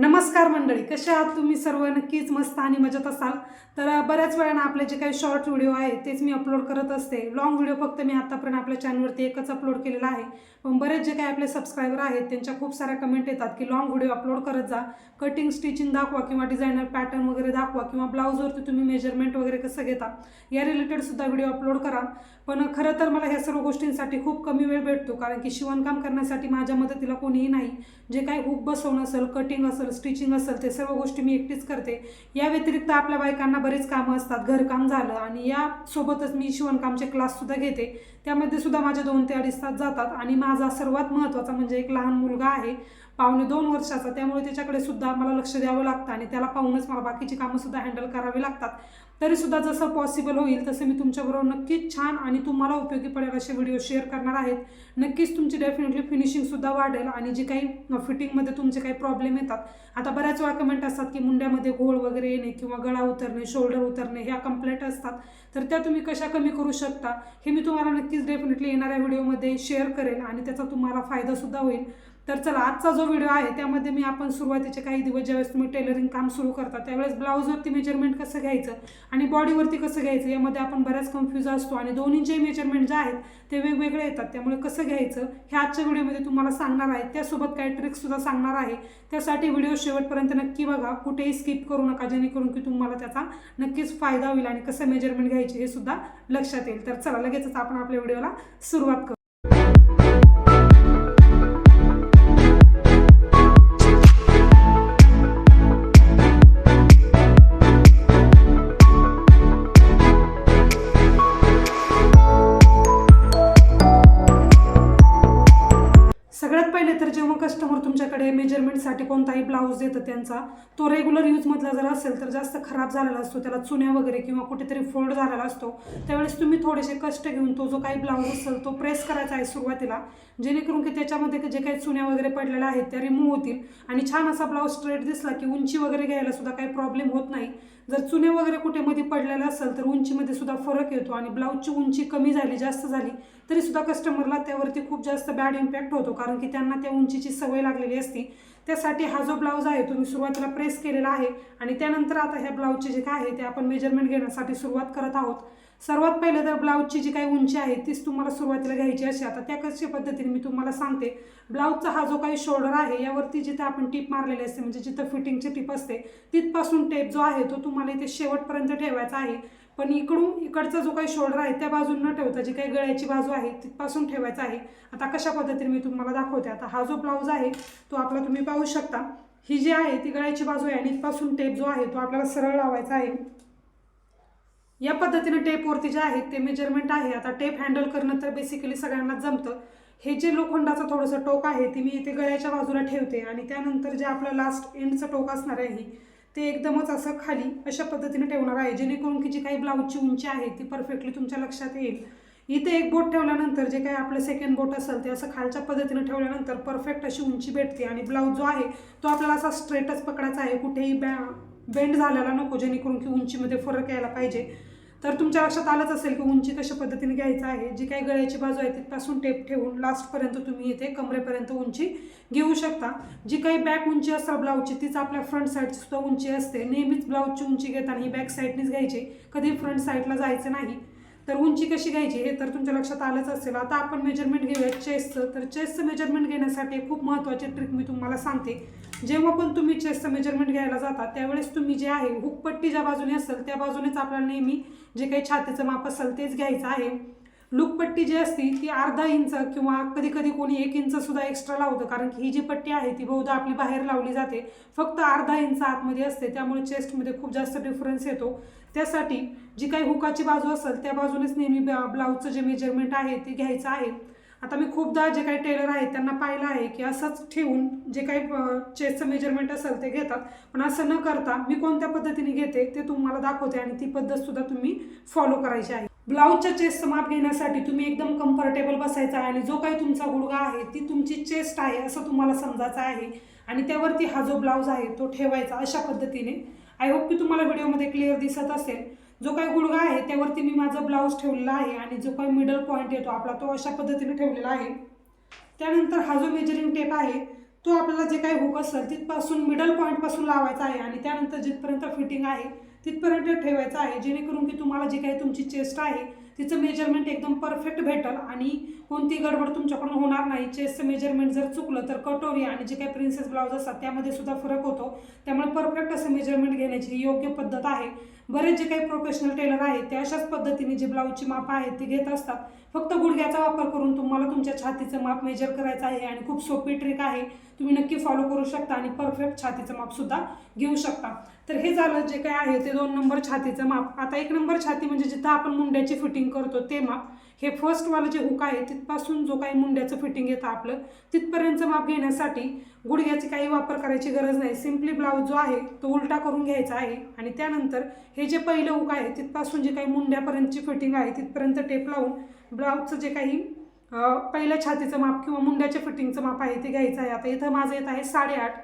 नमस्कार मंडळी कसे आहात तुम्ही सर्व? नक्कीच मस्त आणि मजेत असाल. तर बऱ्याच वेळानं आपले जे काही शॉर्ट व्हिडिओ आहेत तेच मी अपलोड करत असते. लॉंग व्हिडिओ फक्त मी आत्तापर्यंत आपल्या चॅनलवरती एकच अपलोड केलेला आहे. पण बरेच जे काही आपले सबस्क्रायबर आहेत त्यांच्या खूप साऱ्या कमेंट येतात की लॉंग व्हिडिओ अपलोड करत जा. कटिंग स्टिचिंग दाखवा किंवा डिझायनर पॅटर्न वगैरे दाखवा किंवा ब्लाऊजवरती तुम्ही मेजरमेंट वगैरे कसं घेता या रिलेटेड सुद्धा व्हिडिओ अपलोड करा. पण खरं तर मला ह्या सर्व गोष्टींसाठी खूप कमी वेळ भेटतो कारण की शिवणकाम करण्यासाठी माझ्या मदतीला कोणीही नाही. जे काही हुक बसवणं असेल कटिंग असेल स्टिचिंग असेल ते सर्व गोष्टी मी एकटीच करते. या व्यतिरिक्त आपल्या बायकांना बरेच कामं असतात घरकाम झालं आणि यासोबतच मी शिवणकामचे क्लाससुद्धा घेते. त्यामध्ये सुद्धा माझे दोन ते अडीच तास जातात आणि माझा सर्वात महत्त्वाचा म्हणजे एक लहान मुलगा आहे. पावणे दोन वर्षाचा त्यामुळे त्याच्याकडे सुद्धा मला लक्ष द्यावं लागतं आणि त्याला पाहूनच मला बाकीची कामंसुद्धा हँडल करावी लागतात. तरीसुद्धा जसं पॉसिबल होईल तसं मी तुमच्याबरोबर नक्कीच छान आणि तुम्हाला उपयोगी पडेल असे व्हिडिओ शेअर करणार आहेत. नक्कीच तुमची डेफिनेटली फिनिशिंगसुद्धा वाढेल आणि जी काही फिटिंगमध्ये तुमचे काही प्रॉब्लेम येतात आता बऱ्याच वेळा कमेंट असतात की मुंड्यामध्ये घोळ वगैरे येणे किंवा गळा उतरणे शोल्डर उतरणे ह्या कंप्लेंट असतात. तर त्या तुम्ही कशा कमी करू शकता हे मी तुम्हाला नक्कीच डेफिनेटली येणाऱ्या व्हिडिओमध्ये शेअर करेल आणि त्याचा तुम्हाला फायदासुद्धा होईल. तर चला आजचा जो व्हिडिओ आहे त्यामध्ये मी आपण सुरुवातीचे काही दिवस ज्यावेळेस तुम्ही टेलरिंग काम सुरू करता त्यावेळेस ब्लाऊजवरती मेजरमेंट कसं घ्यायचं आणि बॉडीवरती कसं घ्यायचं यामध्ये आपण बऱ्याच कन्फ्यूज असतो आणि दोन्हीचे मेजरमेंट जे आहेत ते वेगवेगळे येतात. त्यामुळे कसं घ्यायचं हे आजच्या व्हिडिओमध्ये तुम्हाला सांगणार आहे. त्यासोबत काही ट्रिक्ससुद्धा सांगणार आहे. त्यासाठी व्हिडिओ शेवटपर्यंत नक्की बघा. कुठेही स्किप करू नका जेणेकरून की तुम्हाला त्याचा नक्कीच फायदा होईल आणि कसं मेजरमेंट घ्यायचे हे सुद्धा लक्षात येईल. तर चला लगेचच आपण आपल्या व्हिडिओला सुरुवात करू. मेजरमेंटसाठी ब्लाऊज देतं त्यांचा. तो रेग्युलर यूजमधला जर असेल तर जास्त खराब झालेला असतो. त्याला चुन्या वगैरे किंवा कुठेतरी फोल्ड झालेला असतो. त्यावेळेस तुम्ही थोडेसे कष्ट घेऊन तो जो काही ब्लाऊज असेल तो प्रेस करायचा आहे सुरुवातीला. जेणेकरून की त्याच्यामध्ये जे काही चुन्या वगैरे पडलेल्या आहेत त्या रिमूव्ह होतील. आणि छान असा ब्लाऊज स्ट्रेट दिसला की उंची वगैरे घ्यायला सुद्धा काही प्रॉब्लेम होत नाही. जर चुने वगैरे कुठे मध्ये पडलेलं असेल तर उंचीमध्ये सुद्धा फरक येतो आणि ब्लाऊजची उंची कमी झाली जास्त झाली तरी सुद्धा कस्टमरला त्यावरती खूप जास्त बॅड इम्पॅक्ट होतो. कारण की त्यांना त्या उंचीची सवय लागलेली असती. त्यासाठी हा जो ब्लाऊज आहे तो मी सुरुवातीला प्रेस केलेला आहे आणि त्यानंतर आता ह्या ब्लाऊजचे जे काय आहे ते आपण मेजरमेंट घेण्यासाठी सुरुवात करत आहोत. सर्वात पहिले तर ब्लाऊजची जी काही उंची आहे तीच तुम्हाला सुरुवातीला घ्यायची अशी आता त्या कशा पद्धतीने मी तुम्हाला सांगते. ब्लाऊजचा हा जो काही शोल्डर आहे यावरती जिथे आपण टीप मारलेली असते म्हणजे जिथं फिटिंगची टीप असते तिथपासून टेप जो आहे तो तुम्हाला इथे शेवटपर्यंत ठेवायचा आहे. पण इकडून इकडचा जो काही शोल्डर आहे त्या बाजून न ठेवता जी काही गळ्याची बाजू आहे तिथपासून ठेवायचा आहे. आता कशा पद्धतीने मी तुम्हाला दाखवते. आता हा जो ब्लाऊज आहे तो आपला तुम्ही पाहू शकता. ही जी आहे ती गळ्याची बाजू आहे आणि इथपासून टेप जो आहे तो आपल्याला सरळ लावायचा आहे. या पद्धतीने टेपवरती जे आहे ते मेजरमेंट आहे. आता टेप हँडल करणं तर बेसिकली सगळ्यांना जमतं. हे जे लोखंडाचं थोडंसं टोक आहे ते मी इथे गळ्याच्या बाजूला ठेवते. आणि त्यानंतर जे आपलं लास्ट एंडचं टोक असणार आहे ते एकदमच असं खाली अशा पद्धतीने ठेवणार आहे. जेणेकरून की जी काही ब्लाऊजची उंची आहे ती परफेक्टली तुमच्या लक्षात येईल. इथे एक बोट ठेवल्यानंतर जे काही आपलं सेकंड बोट असेल ते असं खालच्या पद्धतीने ठेवल्यानंतर परफेक्ट अशी उंची भेटते आणि ब्लाऊज जो आहे तो आपल्याला असा स्ट्रेटच पकडायचा आहे. कुठेही बॅ बेंड झालेला नको जेणेकरून की उंचीमध्ये फरक यायला पाहिजे. तर तुमच्या लक्षात आलंच असेल की उंची कशा पद्धतीने घ्यायचं आहे? जी काही गळ्याची बाजू आहे तिथपासून टेप ठेवून लास्टपर्यंत तुम्ही इथे कमरेपर्यंत उंची घेऊ शकता. जी काही बॅक उंची असेल ब्लाऊजची तीच आपल्या फ्रंट साईडची सुद्धा उंची असते. नेहमीच ब्लाऊजची उंची घेताना ही बॅक साईडनीच घ्यायची. कधी फ्रंट साईडला जायचं नाही. तर उंची कशी घ्यायची हे तर तुमच्या लक्षात आलंच असेल. आता आपण मेजरमेंट घेऊया चेस्टचं तर चेस्टचं मेजरमेंट घेण्यासाठी खूप महत्त्वाची ट्रिक मी तुम्हाला सांगते. जेव्हा पण तुम्ही चेस्टचं मेजरमेंट घ्यायला जाता त्यावेळेस तुम्ही जे आहे हुकपट्टी ज्या बाजूने असेल त्या बाजूनेच आपल्याला नेहमी जे काही छातीचं माप असेल तेच घ्यायचं आहे. लुकपट्टी जी असती ती अर्धा इंच किंवा कधी कधी कोणी एक इंच सुद्धा एक्स्ट्रा लावतं कारण की ही जी पट्टी आहे ती बहुधा आपली बाहेर लावली जाते. फक्त अर्धा इंच आतमध्ये असते त्यामुळे चेस्टमध्ये खूप जास्त डिफरन्स येतो. त्यासाठी जी काही हुकाची बाजू असेल त्या बाजूनेच नेहमी ब्लाऊजचं जे मेजरमेंट आहे ते घ्यायचं आहे. आता मी खूपदा जे काही टेलर आहेत त्यांना पाहिलं आहे की असंच ठेवून जे काही चेस्टचं मेजरमेंट असेल ते घेतात. पण असं न करता मी कोणत्या पद्धतीने घेते ते तुम्हाला दाखवते आणि ती पद्धतसुद्धा तुम्ही फॉलो करायची आहे. ब्लाऊजच्या चेस्टचं माप घेण्यासाठी तुम्ही एकदम कम्फर्टेबल बसायचा आहे आणि जो काही तुमचा गुडगा आहे ती तुमची चेस्ट आहे असं तुम्हाला समजायचं आहे. आणि त्यावरती हा जो ब्लाऊज आहे तो ठेवायचा अशा पद्धतीने. आय होप की तुम्हाला व्हिडिओमध्ये क्लिअर दिसत असेल. जो काही गुडगा आहे त्यावरती मी माझा ब्लाऊज ठेवलेला आहे आणि जो काही मिडल पॉईंट येतो आपला तो अशा पद्धतीने ठेवलेला आहे. त्यानंतर हा जो मेजरिंग टेप आहे तो आपल्याला जे काही हुक असेल तिथपासून मिडल पॉईंटपासून लावायचा आहे आणि त्यानंतर जिथपर्यंत फिटिंग आहे तिथपर्यंत ठेवायचं आहे जेणेकरून की तुम्हाला जी काही तुमची चेस्ट आहे तिचं मेजरमेंट एकदम परफेक्ट भेटेल आणि कोणती गडबड तुमच्याकडून होणार नाही. चेस्टचं मेजरमेंट जर चुकलं तर कटोरी आणि जे काही प्रिन्सेस ब्लाऊज असतात त्यामध्ये सुद्धा फरक होतो. त्यामुळे परफेक्ट असं मेजरमेंट घेण्याची योग्य पद्धत आहे. बरेच जे काही प्रोफेशनल टेलर आहेत ते अशाच पद्धतीने जे ब्लाऊजची माप आहेत ती घेत असतात. फक्त गुडघ्याचा वापर करून तुम्हाला तुमच्या छातीचं माप मेजर करायचं आहे आणि खूप सोपी ट्रिक आहे. तुम्ही नक्की फॉलो करू शकता आणि परफेक्ट छातीचं मापसुद्धा घेऊ शकता. तर हे झालं जे काय आहे ते दोन नंबर छातीचं माप. आता एक नंबर छाती म्हणजे जिथं आपण मुंड्याची फिटिंग करतो ते माप. हे फर्स्टवालं जे हुक आहे तिथपासून जो काही मुंड्याचं फिटिंग येतं आपलं तिथपर्यंतचं माप घेण्यासाठी गुडघ्याची काही वापर करायची गरज नाही. सिम्पली ब्लाऊज जो आहे तो उलटा करून घ्यायचा आहे आणि त्यानंतर हे जे पहिलं हुक आहे तिथपासून जे काही मुंड्यापर्यंतची फिटिंग आहे तिथपर्यंत टेप लावून ब्लाऊजचं जे काही पहिल्या छातीचं माप किंवा मुंड्याच्या फिटिंगचं माप आहे ते घ्यायचं आहे. आता इथं माझं येत आहे साडेआठ.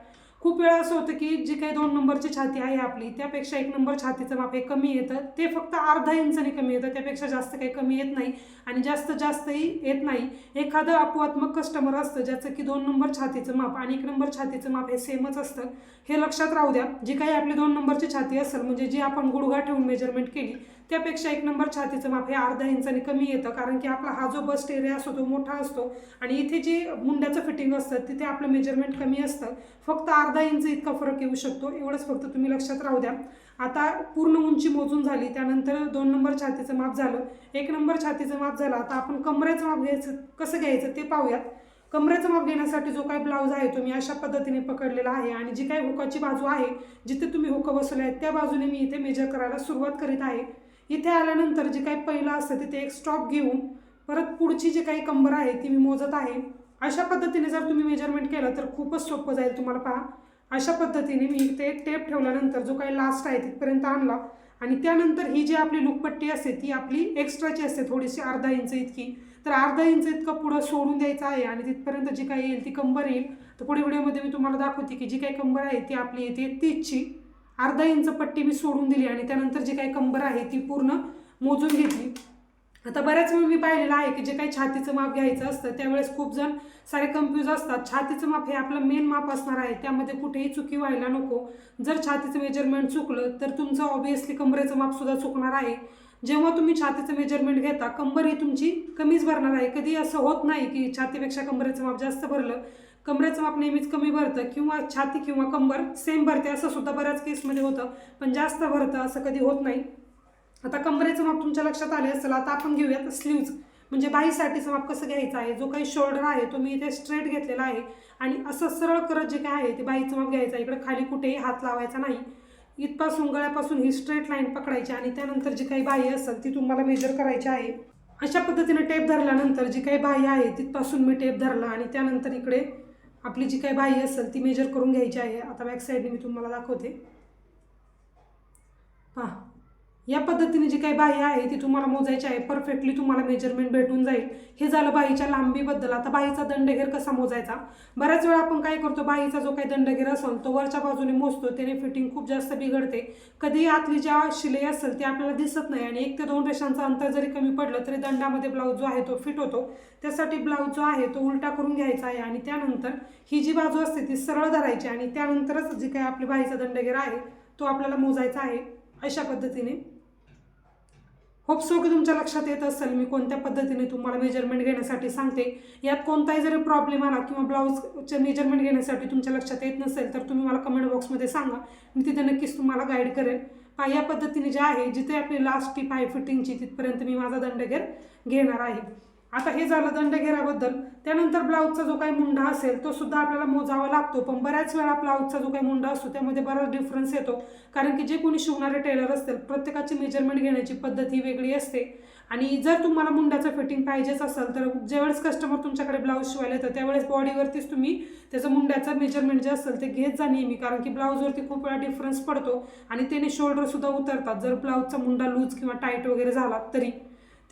खूप वेळा असं होतं की जी काही दोन नंबरची छाती आहे आपली त्यापेक्षा एक नंबर छातीचं माप हे कमी येतं. ते फक्त अर्धा इंचने कमी येतं त्यापेक्षा जास्त काही कमी येत नाही. आणि जास्त जास्तही येत नाही. एखादं अपवात्मक कस्टमर असतं ज्याचं की दोन नंबर छातीचं माप आणि एक नंबर छातीचं माप हे सेमच असतं. हे लक्षात राहू द्या. जी काही आपली दोन नंबरची छाती असेल म्हणजे जी आपण गुडघा ठेवून मेजरमेंट केली त्यापेक्षा एक नंबर छातीचं माप हे अर्धा इंचाने कमी येतं कारण की आपला हा जो बस्ट एरिया असतो तो मोठा असतो आणि इथे जे मुंड्याचं फिटिंग असतं तिथे आपलं मेजरमेंट कमी असतं. फक्त अर्धा इंच इतका फरक येऊ शकतो. एवढंच फक्त तुम्ही लक्षात राहू द्या. आता पूर्ण उंची मोजून झाली त्यानंतर दोन नंबर छातीचं माप झालं. एक नंबर छातीचं माप झालं. आता आपण कमरेचं माप घ्यायचं कसं घ्यायचं ते पाहूयात. कमरेचं माप घेण्यासाठी जो काही ब्लाऊज आहे तो मी अशा पद्धतीने पकडलेला आहे आणि जी काही हुकाची बाजू आहे जिथे तुम्ही हुकं बसवले आहेत त्या बाजूने मी इथे मेजर करायला सुरुवात करीत आहे. इथे आल्यानंतर जे काही पहिलं असतं तिथे एक स्टॉप घेऊन परत पुढची जी काही कंबर आहे ती मी मोजत आहे. अशा पद्धतीने जर तुम्ही मेजरमेंट केलं तर खूपच सोपं जाईल तुम्हाला पहा. अशा पद्धतीने मी इथे टेप ठेवल्यानंतर जो काही लास्ट आहे तिथपर्यंत आणला. आणि त्यानंतर ही जी आपली लुकपट्टी असते ती आपली एक्स्ट्राची असते थोडीशी अर्धा इंच इतकी. तर अर्धा इंच इतकं पुढं सोडून द्यायचं आहे आणि तिथपर्यंत जी काही येईल ती कंबर येईल. तर पुढे व्हिडिओमध्ये मी तुम्हाला दाखवते की जी काही कंबर आहे ती आपली येते तीसची. अर्धा इंच पट्टी मी सोडून दिली आणि त्यानंतर जी काही कंबर आहे ती पूर्ण मोजून घेतली. आता बऱ्याच वेळ मी पाहिलेलं आहे की जे काही छातीचं माप घ्यायचं असतं त्यावेळेस खूप जण सारे कन्फ्यूज असतात. छातीचं माप हे आपलं मेन माप असणार आहे त्यामध्ये कुठेही चुकी व्हायला नको. जर छातीचं मेजरमेंट चुकलं तर तुमचं ऑब्वियसली कमरेचं मापसुद्धा चुकणार आहे. जेव्हा तुम्ही छातीचं मेजरमेंट घेता कंबर ही तुमची कमीच भरणार आहे. कधी असं होत नाही की छातीपेक्षा कंबरेचं माप जास्त भरलं कमरेचं माप नेहमीच कमी भरतं किंवा छाती किंवा कंबर सेम भरते. असं सुद्धा बऱ्याच केसमध्ये होतं. पण जास्त भरतं असं कधी होत नाही. आता कमरेचं माप तुमच्या लक्षात आले असेल आता आपण घेऊयात स्लीव्ज म्हणजे बाईसाठीचं माप कसं घ्यायचं आहे? जो काही शोल्डर आहे तो मी इथे स्ट्रेट घेतलेला आहे. आणि असं सरळ करत जे काय आहे ते बाईचं माप घ्यायचं आहे. इकडे खाली कुठेही हात लावायचा नाही. इथपासून गळ्यापासून ही स्ट्रेट लाईन पकडायची आणि त्यानंतर जी काही बाई असेल ती तुम्हाला मेजर करायची आहे. अशा पद्धतीने टेप धरल्यानंतर जी काही बाई आहे तिथपासून मी टेप धरला आणि त्यानंतर इकडे आपली जी काही बाई असेल ती मेजर करून घ्यायची आहे. आता बॅक साईडने मी तुम्हाला दाखवते. पहा. या पद्धतीने जी काही बाही आहे ती तुम्हाला मोजायची आहे. परफेक्टली तुम्हाला मेजरमेंट भेटून जाईल. हे झालं बाईच्या लांबीबद्दल. आता बाईचा दंडघेर कसा मोजायचा? बऱ्याच वेळा आपण काय करतो बाईचा जो काही दंडघेर असेल तो वरच्या बाजूने मोजतो. त्याने फिटिंग खूप जास्त बिघडते. कधी आतली ज्या शिलाई असेल ती आपल्याला दिसत नाही आणि एक ते दोन रेषांचं अंतर जरी कमी पडलं तरी दंडामध्ये ब्लाऊज जो आहे तो फिट होतो. त्यासाठी ब्लाऊज जो आहे तो उलटा करून घ्यायचा आहे आणि त्यानंतर ही जी बाजू असते ती सरळ धरायची आणि त्यानंतरच जी काही आपली बाईचा दंडघेर आहे तो आपल्याला मोजायचा आहे. अशा पद्धतीने होप सो की तुमच्या लक्षात येत असेल मी कोणत्या पद्धतीने तुम्हाला मेजरमेंट घेण्यासाठी सांगते. यात कोणताही जरी प्रॉब्लेम आला किंवा ब्लाऊजचे मेजरमेंट घेण्यासाठी तुमच्या लक्षात येत नसेल तर तुम्ही मला कमेंट बॉक्समध्ये सांगा. मी तिथे नक्कीच तुम्हाला गाईड करेन. पहा या पद्धतीने जे आहे जिथे आपली लास्ट टीप आहे फिटिंगची तिथपर्यंत मी माझा दंडघेर घेणार आहे. आता हे झालं दंडघेराबद्दल. त्यानंतर ब्लाऊजचा जो काही मुंडा असेल तो सुद्धा आपल्याला मोजावा लागतो. पण बऱ्याच वेळा ब्लाऊजचा जो काही मुंडा असतो त्यामध्ये बराच डिफरन्स येतो. कारण की जे कोणी शिवणारे टेलर असतील प्रत्येकाची मेजरमेंट घेण्याची पद्धत ही वेगळी असते. आणि जर तुम्हाला मुंडाचं फिटिंग पाहिजेच असेल तर ज्यावेळेस कस्टमर तुमच्याकडे ब्लाऊज शिवायला येतं त्यावेळेस बॉडीवरतीच तुम्ही त्याचं मुंड्याचं मेजरमेंट जे असेल ते घेत जा नेहमी. कारण की ब्लाऊजवरती खूप वेळा डिफरन्स पडतो आणि त्याने शोल्डरसुद्धा उतरतात. जर ब्लाऊजचा मुंडा लूज किंवा टाईट वगैरे झाला तरी.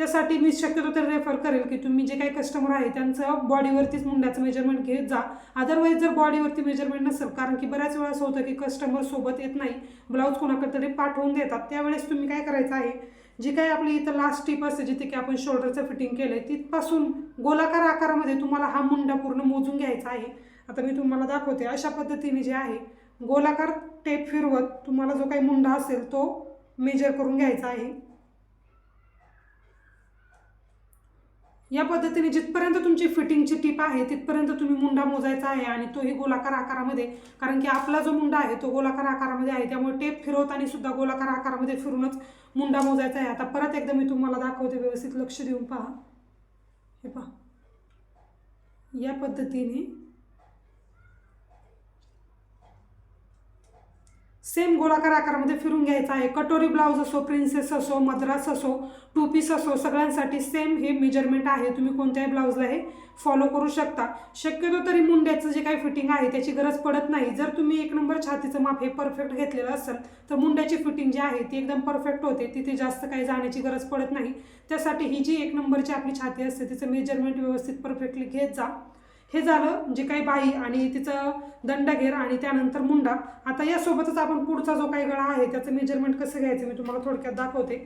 त्यासाठी मी शक्यतो तर रेफर करेल की तुम्ही जे काही कस्टमर आहे त्यांचं बॉडीवरतीच मुंड्याचं मेजरमेंट घेत जा. अदरवाईज जर बॉडीवरती मेजरमेंट नसेल कारण की बऱ्याच वेळा असं होतं की कस्टमर सोबत येत नाही ब्लाऊज कोणाकडे तरी पाठवून देतात. त्यावेळेस तुम्ही काय करायचं आहे जी काही आपली इथं लास्ट टिप असते जिथे की आपण शोल्डरचं फिटिंग केलं आहे तिथपासून गोलाकार आकारामध्ये तुम्हाला हा मुंडा पूर्ण मोजून घ्यायचा आहे. आता मी तुम्हाला दाखवते अशा पद्धतीने जे आहे गोलाकार टेप फिरवत तुम्हाला जो काही मुंडा असेल तो मेजर करून घ्यायचा आहे. या पद्धतीने जिथपर्यंत तुमची फिटिंगची टीप आहे तिथपर्यंत तुम्ही मुंडा मोजायचा आहे आणि तोही गोलाकार आकारामध्ये कारण की आपला जो मुंडा आहे तो गोलाकार आकारामध्ये आहे. त्यामुळे टेप फिरवताना सुद्धा गोलाकार आकारामध्ये फिरूनच मुंडा मोजायचा आहे. आता परत एकदा मी तुम्हाला दाखवते व्यवस्थित लक्ष देऊन पहा. हे पहा. या पद्धतीने सेम गोलाकार आकारामध्ये फिरून घ्यायचा आहे. कटोरी ब्लाऊज असो प्रिन्सेस असो मद्रास असो टू पीस असो सगळ्यांसाठी सेम हे मेजरमेंट आहे. तुम्ही कोणत्याही ब्लाऊजला हे फॉलो करू शकता. शक्यतो तरी मुंड्याचं जे काही फिटिंग आहे त्याची गरज पडत नाही. जर तुम्ही एक नंबर छातीचं माप हे परफेक्ट घेतलेलं असेल तर मुंड्याची फिटिंग जी आहे ती एकदम परफेक्ट होते. तिथे जास्त काही जाण्याची गरज पडत नाही. त्यासाठी ही जी एक नंबरची आपली छाती असते तिचं मेजरमेंट व्यवस्थित परफेक्टली घेत जा. हे झालं जे काही बाई आणि तिचं दंडघेर आणि त्यानंतर मुंडा. आता यासोबतच आपण पुढचा जो काही गळा आहे त्याचं मेजरमेंट कसं घ्यायचं मी तुम्हाला थोडक्यात दाखवते.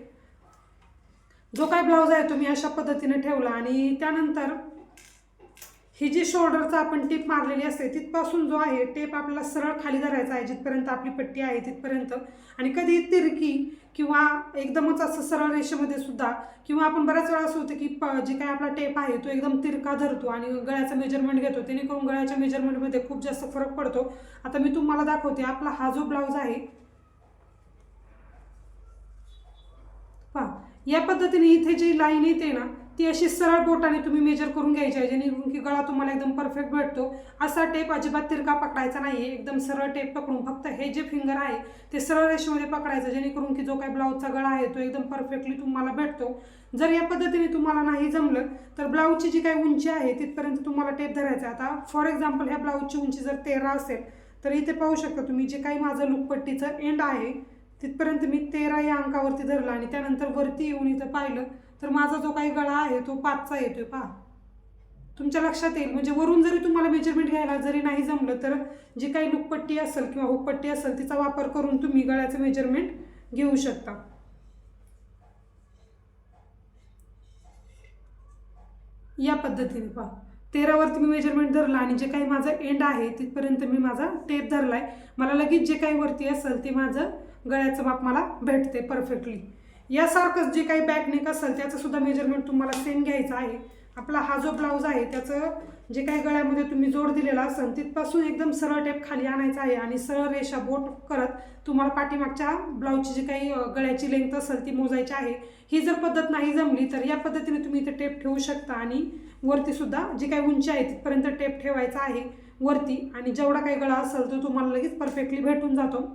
जो काही ब्लाऊज आहे तुम्ही अशा पद्धतीने ठेवला आणि त्यानंतर ही जी शोल्डरचा आपण टेप मारलेली असते तिथपासून जो आहे टेप आपल्याला सरळ खाली धरायचा आहे जिथपर्यंत आपली पट्टी आहे तिथपर्यंत. आणि कधी तिरकी किंवा एकदमच असं सरळ रेषेमध्ये सुद्धा किंवा आपण बऱ्याच वेळा असं होतं की प जे काय आपला टेप आहे तो एकदम तिरका धरतो आणि गळ्याचं मेजरमेंट घेतो. करून गळ्याच्या मेजरमेंटमध्ये खूप जास्त फरक पडतो. आता मी तुम्हाला दाखवते आपला हा जो ब्लाऊज आहे पहा या पद्धतीने इथे जी लाईन येते ना ती अशी सरळ बोटाने तुम्ही मेजर करून घ्यायची आहे जेणेकरून की गळा तुम्हाला एकदम परफेक्ट भेटतो. असा टेप अजिबात तिरका पकडायचा नाही आहे एकदम सरळ टेप पकडून. फक्त हे जे फिंगर आहे ते सरळ रेषेमध्ये पकडायचं जेणेकरून की जो काही ब्लाऊजचा गळा आहे तो एकदम परफेक्टली तुम्हाला भेटतो. जर या पद्धतीने तुम्हाला नाही जमलं तर ब्लाऊजची जी काही उंची आहे तिथपर्यंत तुम्हाला टेप धरायचा आता फॉर एक्झाम्पल ह्या ब्लाऊजची उंची जर तेरा असेल तर इथे पाहू शकता तुम्ही जे काही माझं लुकपट्टीचं एंड आहे तिथपर्यंत मी तेरा या अंकावरती धरलं आणि त्यानंतर वरती येऊन इथं पाहिलं तर माझा जो काही गळा आहे तो पाचचा येतोय पहा. तुमच्या लक्षात येईल. म्हणजे वरून जरी तुम्हाला मेजरमेंट घ्यायला जरी नाही जमलं तर जी काही लुकपट्टी असेल किंवा हुकपट्टी असेल तिचा वापर करून तुम्ही गळ्याचं मेजरमेंट घेऊ शकता. या पद्धतीने पहा. तेरावरती मी मेजरमेंट धरला आणि जे काही माझं एंड आहे तिथपर्यंत मी माझा टेप धरलाय. मला लगेच जे काही वरती असेल ते माझं गळ्याचं माप मला भेटते परफेक्टली यासारखंच जे काही बॅक नेक असेल त्याचं सुद्धा मेजरमेंट तुम्हाला सेम घ्यायचं आहे. आपला हा जो ब्लाऊज आहे त्याचं जे काही गळ्यामध्ये तुम्ही जोड दिलेला असेल तिथपासून एकदम सरळ टेप खाली आणायचा आहे आणि सरळ रेषा बोट करत तुम्हाला पाठीमागच्या ब्लाऊजची जी काही गळ्याची लेंथ असेल ती मोजायची आहे. ही जर पद्धत नाही जमली तर या पद्धतीने तुम्ही इथे टेप ठेवू शकता आणि वरती सुद्धा जी काही उंची आहे तिथपर्यंत टेप ठेवायचा आहे वरती. आणि जेवढा काही गळा असेल तो तुम्हाला लगेच परफेक्टली भेटून जातो.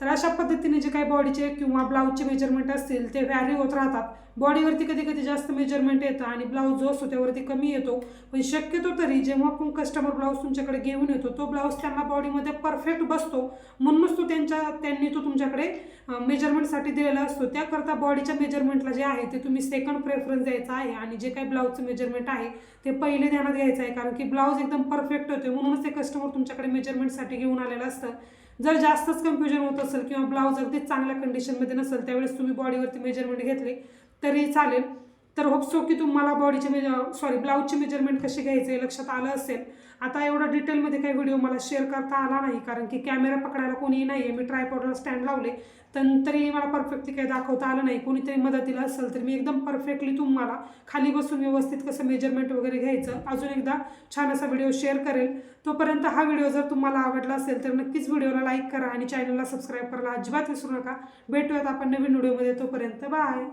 तर अशा पद्धतीने जे काही बॉडीचे किंवा ब्लाऊजचे मेजरमेंट असतील ते व्हॅरी होत राहतात. बॉडीवरती कधी कधी जास्त मेजरमेंट येतं आणि ब्लाऊज जो असतो त्यावरती कमी येतो. पण शक्यतो तरी जेव्हा आपण कस्टमर ब्लाऊज तुमच्याकडे घेऊन येतो तो ब्लाऊज त्यांना बॉडीमध्ये परफेक्ट बसतो. म्हणूनच तो त्यांच्या त्यांनी तो तुमच्याकडे मेजरमेंटसाठी दिलेला असतो. त्याकरता बॉडीच्या मेजरमेंटला जे आहे ते तुम्ही सेकंड प्रेफरन्स द्यायचा आहे आणि जे काही ब्लाऊजचं मेजरमेंट आहे ते पहिले ध्यानात घ्यायचं आहे. कारण की ब्लाऊज एकदम परफेक्ट होते. म्हणूनच ते कस्टमर तुमच्याकडे मेजरमेंटसाठी घेऊन आलेलं असतं. जर जास्तच कन्फ्युजन होत असेल किंवा ब्लाऊज अगदी चांगल्या कंडिशनमध्ये नसेल त्यावेळेस तुम्ही बॉडीवरती मेजरमेंट घेतले तरी चालेल. तर होपसो की तुम्हाला बॉडीचे मेज सॉरी ब्लाऊजचे मेजरमेंट कसे घ्यायचे लक्षात आलं असेल. आता एवढा डिटेलमध्ये काही व्हिडिओ मला शेअर करता आला नाही कारण की कॅमेरा पकडायला कोणीही नाही आहे मी ट्रायपॉडला स्टँड लावले तर तरी मला परफेक्टली काही दाखवता आलं नाही. कोणीतरी मदतीला असेल तर मी एकदम परफेक्टली तुम्हाला खाली बसून व्यवस्थित कसं मेजरमेंट वगैरे घ्यायचं अजून एकदा छान असा व्हिडिओ शेअर करेल. तोपर्यंत हा व्हिडिओ जर तुम्हाला आवडला असेल तर नक्कीच व्हिडिओला लाईक करा आणि चॅनलला सबस्क्राईब करायला अजिबात विसरू नका. भेटूयात आपण नवीन व्हिडिओमध्ये तोपर्यंत बाय